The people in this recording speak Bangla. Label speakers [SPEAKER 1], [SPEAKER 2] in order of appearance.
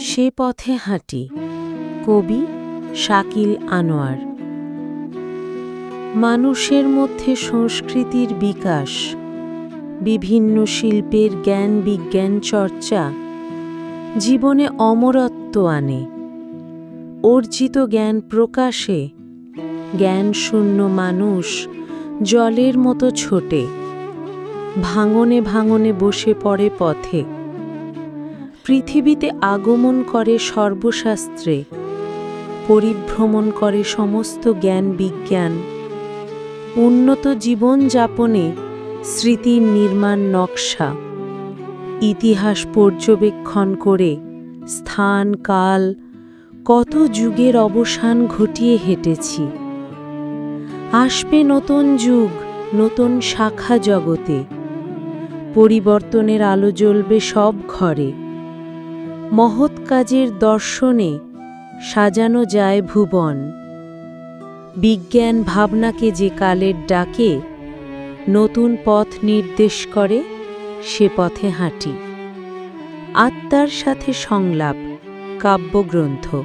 [SPEAKER 1] সে পথে হাঁটি। কবি শাকিল আনোয়ার। মানুষের মধ্যে সংস্কৃতির বিকাশ, বিভিন্ন শিল্পের জ্ঞান বিজ্ঞান চর্চা, জীবনে অমরত্ব আনে। অর্জিত জ্ঞান প্রকাশে, জ্ঞান শূন্য মানুষ জলের মতো ছোটে, ভাঙনে ভাঙনে বসে পড়ে পথে। পৃথিবীতে আগমন করে সর্বশাস্ত্রে, পরিভ্রমণ করে সমস্ত জ্ঞান বিজ্ঞান, উন্নত জীবন যাপনে স্মৃতির নির্মাণ নকশা, ইতিহাস পর্যবেক্ষণ করে স্থান, কাল, কত যুগের অবসান ঘটিয়ে হেঁটেছি। আসবে নতুন যুগ, নতুন শাখা জগতে, পরিবর্তনের আলো জ্বলবে সব ঘরে। মহৎ কাজের দর্শনে সাজানো যায় ভুবন। বিজ্ঞান ভাবনাকে যে কালের ডাকে, নতুন পথ নির্দেশ করে সে পথে হাঁটি। আত্মার সাথে সংলাপ, কাব্যগ্রন্থ।